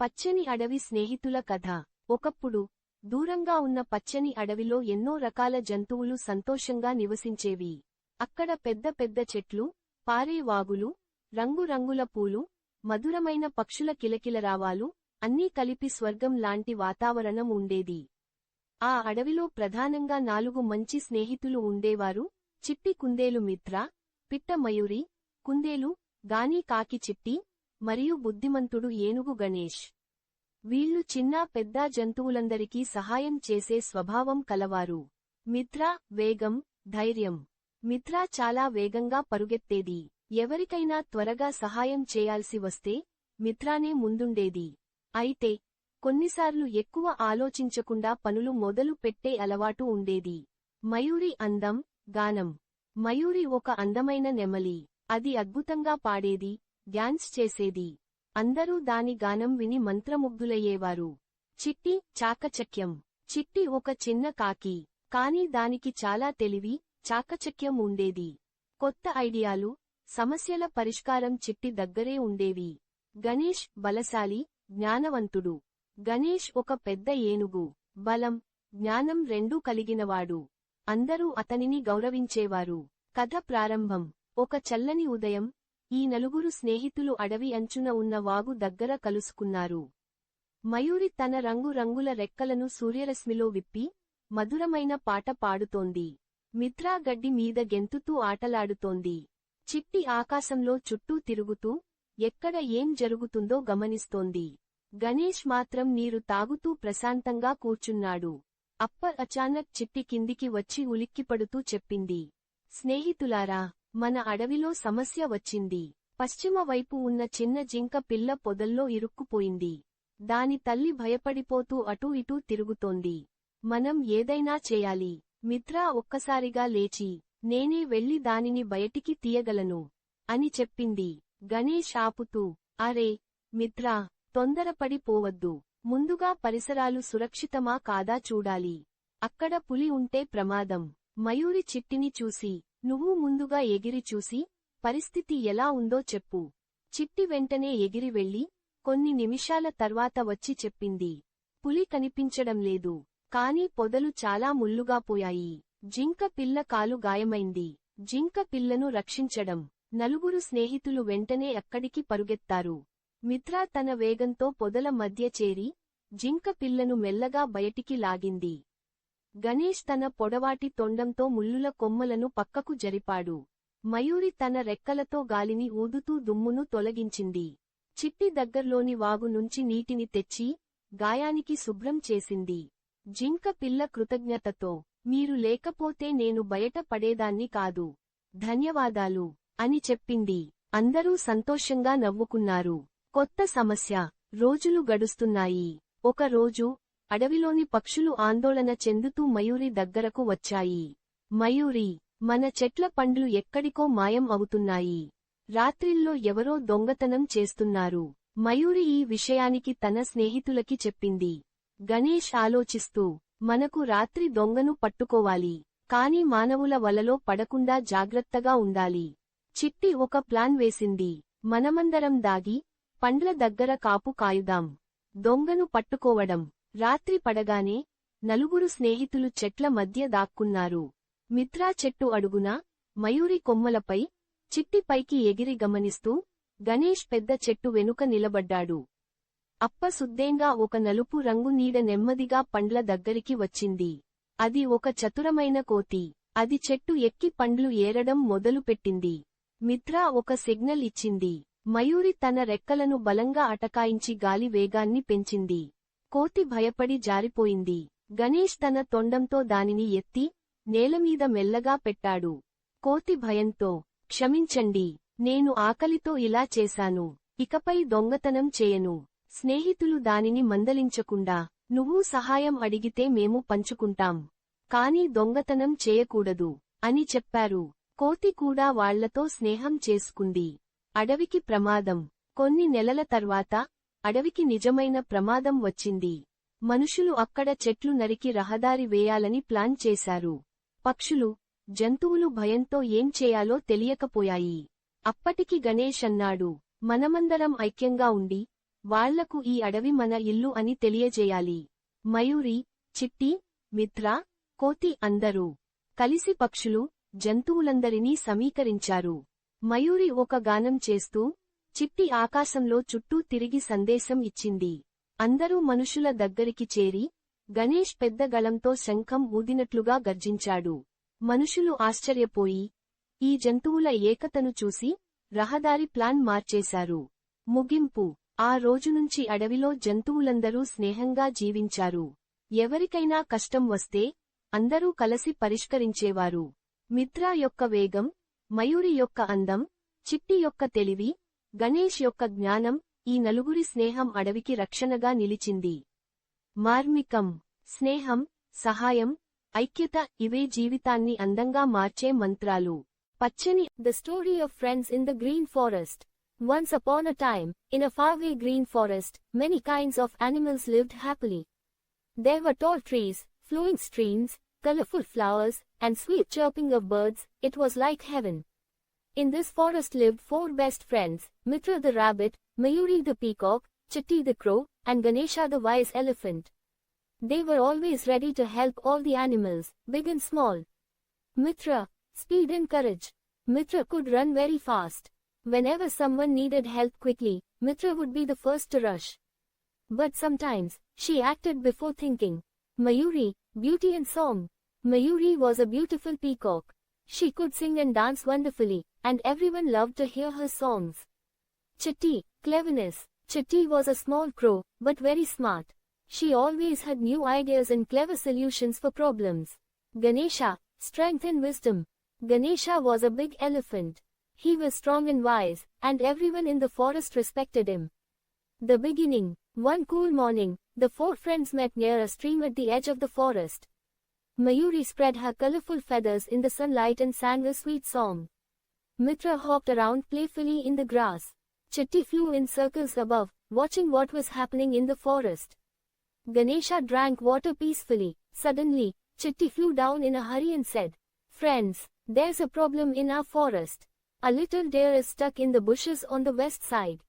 పచ్చని అడవి స్నేహితుల కథ. ఒకప్పుడు దూరంగా ఉన్న పచ్చని అడవిలో ఎన్నో రకాల జంతువులు సంతోషంగా నివసించేవి. అక్కడ పెద్ద పెద్ద చెట్లు పారే వాగులు రంగురంగుల పూలు మధురమైన పక్షుల కిలకిలరావాలు అన్నీ కలిపి స్వర్గం లాంటి వాతావరణం ఉండేది. ఆ అడవిలో ప్రధానంగా నాలుగు మంచి స్నేహితులు ఉండేవారు. చిట్టి కుందేలు మిత్ర పిట్ట మయూరి కుందేలు గాని కాకి చిట్టి మరియు బుద్ధిమంతుడు ఏనుగు గణేష్. వీళ్ళు చిన్న పెద్ద జంతువులందరికీ సహాయం చేసే స్వభావం కలవారు. మిత్ర వేగం ధైర్యం. మిత్ర చాలా వేగంగా పరుగెత్తేది. ఎవరికైనా త్వరగా సహాయం చేయాల్సి వస్తే మిత్రానే ముందుండేది. అయితే కొన్నిసార్లు ఎక్కువ ఆలోచించకుండా పనులు మొదలు పెట్టే అలవాటు ఉండేది. మయూరి అందం గానం. మయూరి ఒక అందమైన నెమలి. అది అద్భుతంగా పాడేది. డ్యాన్స్ చేసేది. అందరూ దాని గానం విని మంత్రముగ్ధులయ్యేవారు. చిట్టి చాకచక్యం. చిట్టి ఒక చిన్న కాకి. కాని దానికి చాలా తెలివి చాకచక్యం ఉండేది. కొత్త ఐడియాలు సమస్యల పరిష్కారం చిట్టి దగ్గరే ఉండేవి. గణేష్ బలశాలి జ్ఞానవంతుడు. గణేష్ ఒక పెద్ద ఏనుగు. బలం జ్ఞానం రెండూ కలిగినవాడు. అందరూ అతనిని గౌరవించేవారు. కథ ప్రారంభం. ఒక చల్లని ఉదయం ఈ నలుగురు స్నేహితులు అడవి అంచున ఉన్న వాగు దగ్గర కలుసుకున్నారు. మయూరి తన రంగు రంగుల రెక్కలను సూర్యరశ్మిలో విప్పి మధురమైన పాట పాడుతోంది. మిత్రా గడ్డి మీద గెంతుతూ ఆటలాడుతోంది. చిట్టి ఆకాశంలో చుట్టూ తిరుగుతూ ఎక్కడ ఏం జరుగుతుందో గమనిస్తోంది. గణేష్ మాత్రం నీరు తాగుతూ ప్రశాంతంగా కూర్చున్నాడు. అప్పర్ అచానక్ చిట్టి కిందికి వచ్చి ఉలిక్కిపడుతూ చెప్పింది. స్నేహితులారా మన అడవిలో సమస్య వచ్చింది. పశ్చిమ వైపు ఉన్న చిన్న జింక పిల్ల పొదల్లో ఇరుక్కుపోయింది. దాని తల్లి భయపడిపోతూ అటూ ఇటూ తిరుగుతోంది. మనం ఏదైనా చేయాలి. మిత్రా ఒక్కసారిగా లేచి నేనే వెళ్ళి దానిని బయటికి తీయగలను అని చెప్పింది. గణేష్ ఆపుతూ అరే మిత్రా తొందరపడి పోవద్దు. ముందుగా పరిసరాలు సురక్షితమా కాదా చూడాలి. అక్కడ పులి ఉంటే ప్రమాదం. మయూరి చిట్టిని చూసి నువ్వు ముందుగా ఎగిరి చూసి పరిస్థితి ఎలా ఉందో చెప్పు. చిట్టి వెంటనే ఎగిరి వెళ్ళి కొన్ని నిమిషాల తర్వాత వచ్చి చెప్పింది. పులి కనిపించడం లేదు. కాని పొదలు చాలా ముల్లుగా పోయాయి. జింక పిల్ల కాలు గాయమైంది. జింక పిల్లను రక్షించడం. నలుగురు స్నేహితులు వెంటనే అక్కడికి పరుగెత్తారు. మిత్రా తన వేగంతో పొదల మధ్య చేరి జింక పిల్లను మెల్లగా బయటికి లాగింది. గణేష్ తన పొడవాటి తొండంతో ముల్లుల కొమ్మలను పక్కకు జరిపాడు. మయూరి తన రెక్కలతో గాలిని ఊదుతూ దుమ్మును తొలగించింది. చిట్టి దగ్గర్లోని వాగు నుంచి నీటిని తెచ్చి గాయానికి శుభ్రం చేసింది. జింక పిల్ల కృతజ్ఞతతో మీరు లేకపోతే నేను బయట పడేదాన్ని కాదు. ధన్యవాదాలు అని చెప్పింది. అందరూ సంతోషంగా నవ్వుకున్నారు. కొత్త సమస్య. రోజులు గడుస్తున్నాయి. ఒక రోజు అడవిలోని పక్షులు ఆందోళన చెందుతూ మయూరి దగ్గరకు వచ్చాయి. మయూరి మన చెట్ల పండ్లు ఎక్కడికో మాయం అవుతున్నాయి. రాత్రిల్లో ఎవరో దొంగతనం చేస్తున్నారు. మయూరి ఈ విషయానికి తన స్నేహితులకి చెప్పింది. గణేష్ ఆలోచిస్తూ మనకు రాత్రి దొంగను పట్టుకోవాలి కాని మానవుల వలలో పడకుండా జాగ్రత్తగా ఉండాలి. చిట్టి ఒక ప్లాన్ వేసింది. మనమందరం దాగి పండ్ల దగ్గర కాపు కాయుదాం. దొంగను పట్టుకోవడం. రాత్రి పడగానే నలుగురు స్నేహితులు చెట్ల మధ్య దాక్కున్నారు. మిత్రా చెట్టు అడుగున మయూరి కొమ్మలపై చిట్టిపైకి ఎగిరి గమనిస్తూ గణేష్ పెద్ద చెట్టు వెనుక నిలబడ్డాడు. అప్ప సుద్దేంగా ఒక నలుపు రంగు నీడ నెమ్మదిగా పండ్ల దగ్గరికి వచ్చింది. అది ఒక చతురమైన కోతి. అది చెట్టు ఎక్కి పండ్లు ఏరడం మొదలుపెట్టింది. మిత్రా ఒక సిగ్నల్ ఇచ్చింది. మయూరి తన రెక్కలను బలంగా అటకాయించి గాలి వేగాన్ని పెంచింది. కోతి భయపడి జారిపోయింది. గణేష్ తన తొండంతో దానిని ఎత్తి నేలమీద మెల్లగా పెట్టాడు. కోతి భయంతో క్షమించండి నేను ఆకలితో ఇలా చేశాను. ఇకపై దొంగతనం చేయను. స్నేహితులు దానిని మందలించకుండా నువ్వు సహాయం అడిగితే మేము పంచుకుంటాం. కాని దొంగతనం చేయకూడదు అని చెప్పారు. కోతి కూడా వాళ్ళతో స్నేహం చేసుకుంది. అడవికి ప్రమాదం. కొన్ని నెలల తర్వాత అడవికి నిజమైన ప్రమాదం వచ్చింది. మనుషులు అక్కడ చెట్లు నరికి రహదారి వేయాలని ప్లాన్ చేశారు. పక్షులు జంతువులు భయంతో ఏం చేయాలో తెలియకపోయాయి. అప్పటికి గణేష్ అన్నాడు మనమందరం ఐక్యంగా ఉండి వాళ్ళకు ఈ అడవి మన ఇల్లు అని తెలియజేయాలి. మయూరి చిట్టి మిత్ర కోతి అందరూ కలిసి పక్షులు జంతువులందరినీ సమీకరించారు. మయూరి ఒక గానం చేస్తూ చిట్టి ఆకాశంలో చుట్టూ తిరిగి సందేశం ఇచ్చింది. అందరూ మనుషుల దగ్గరికి చేరి గణేష్ పెద్ద గళంతో శంఖం ఊదినట్లుగా గర్జించాడు. మనుషులు ఆశ్చర్యపోయి ఈ జంతువుల ఏకతను చూసి రహదారి ప్లాన్ మార్చేశారు. ముగింపు. ఆ రోజునుంచి అడవిలో జంతువులందరూ స్నేహంగా జీవించారు. ఎవరికైనా కష్టం వస్తే అందరూ కలసి పరిష్కరించేవారు. మిత్రా యొక్క వేగం మయూరి యొక్క అందం చిట్టి యొక్క తెలివి గణేష్ యొక్క జ్ఞానం ఈ నలుగురి స్నేహం అడవికి రక్షణగా నిలిచింది. మార్మికం స్నేహం సహాయం ఐక్యత ఇవే జీవితాన్ని అందంగా మార్చే మంత్రాలు. పచ్చని the story of friends in the green forest once upon a time in a faraway green forest many kinds of animals lived happily there were tall trees flowing streams colourful flowers and sweet chirping of birds it was like heaven In this forest lived four best friends, Mitra the rabbit, Mayuri the peacock, Chitti the crow, and Ganesha the wise elephant. They were always ready to help all the animals, big and small. Mitra, speed and courage. Mitra could run very fast. Whenever someone needed help quickly, Mitra would be the first to rush. But sometimes, she acted before thinking. Mayuri, beauty and song. Mayuri was a beautiful peacock. She could sing and dance wonderfully, and everyone loved to hear her songs. Chitti, cleverness. Chitti was a small crow, but very smart. She always had new ideas and clever solutions for problems. Ganesha, strength and wisdom. Ganesha was a big elephant. He was strong and wise, and everyone in the forest respected him. The beginning. One cool morning, the four friends met near a stream at the edge of the forest. Mayuri spread her colorful feathers in the sunlight and sang a sweet song. Mitra hopped around playfully in the grass. Chitti flew in circles above, watching what was happening in the forest. Ganesha drank water peacefully. Suddenly, Chitti flew down in a hurry and said, Friends, there's a problem in our forest. A little deer is stuck in the bushes on the west side.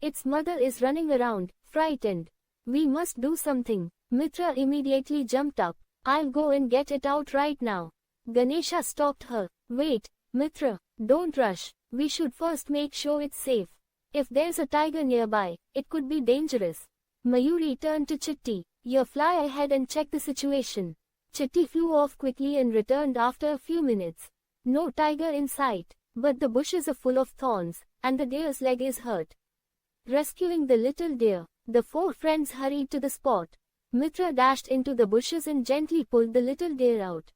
Its mother is running around, frightened. We must do something. Mitra immediately jumped up. I'll go and get it out right now. Ganesha stopped her. Wait, Mitra, don't rush. We should first make sure it's safe. If there's a tiger nearby, it could be dangerous. Mayuri turned to Chitti. You fly ahead and check the situation. Chitti flew off quickly and returned after a few minutes. No tiger in sight, but the bushes are full of thorns, and the deer's leg is hurt. Rescuing the little deer, the four friends hurried to the spot. Mitra dashed into the bushes and gently pulled the little deer out.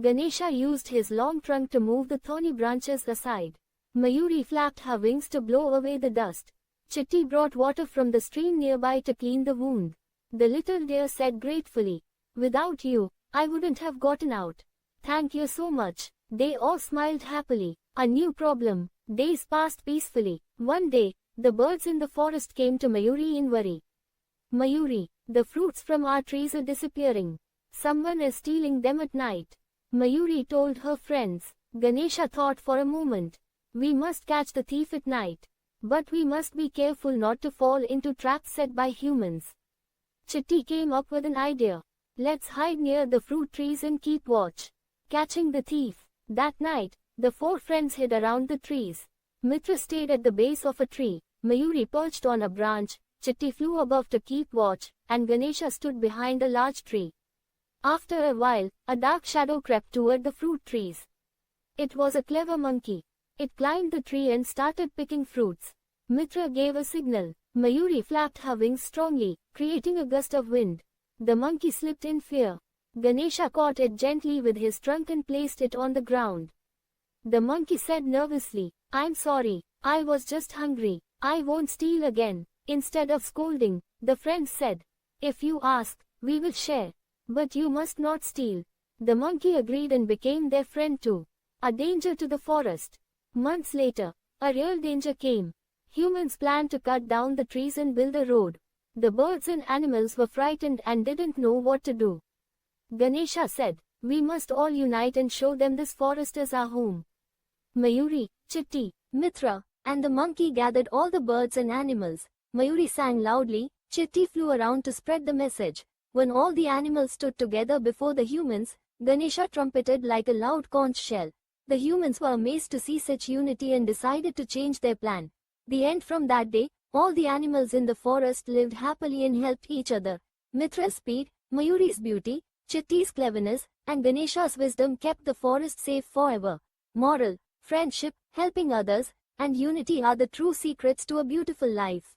Ganesha used his long trunk to move the thorny branches aside. Mayuri flapped her wings to blow away the dust. Chitti brought water from the stream nearby to clean the wound. The little deer said gratefully, Without you, I wouldn't have gotten out. Thank you so much. They all smiled happily. A new problem. Days passed peacefully. One day, the birds in the forest came to Mayuri in worry. Mayuri, the fruits from our trees are disappearing. Someone is stealing them at night. Mayuri told her friends. Ganesha thought for a moment. We must catch the thief at night. But we must be careful not to fall into traps set by humans. Chitti came up with an idea. Let's hide near the fruit trees and keep watch. Catching the thief. That night, the four friends hid around the trees. Mitra stayed at the base of a tree. Mayuri perched on a branch. Chitti flew above to keep watch, and Ganesha stood behind a large tree. After a while, a dark shadow crept toward the fruit trees. It was a clever monkey. It climbed the tree and started picking fruits. Mitra gave a signal. Mayuri flapped her wings strongly, creating a gust of wind. The monkey slipped in fear. Ganesha caught it gently with his trunk and placed it on the ground. The monkey said nervously, I'm sorry, I was just hungry, I won't steal again. Instead of scolding, the friends said, If you ask, we will share. But you must not steal. The monkey agreed and became their friend too. A danger to the forest. Months later, a real danger came. Humans planned to cut down the trees and build a road. The birds and animals were frightened and didn't know what to do. Ganesha said, We must all unite and show them this forest is our home. Mayuri, Chitti, Mitra, and the monkey gathered all the birds and animals. Mayuri sang loudly, Chitti flew around to spread the message. When all the animals stood together before the humans, Ganesha trumpeted like a loud conch shell. The humans were amazed to see such unity and decided to change their plan. The end from that day, all the animals in the forest lived happily and helped each other. Mitra's speed, Mayuri's beauty, Chitti's cleverness, and Ganesha's wisdom kept the forest safe forever. Moral, friendship, helping others, and unity are the true secrets to a beautiful life.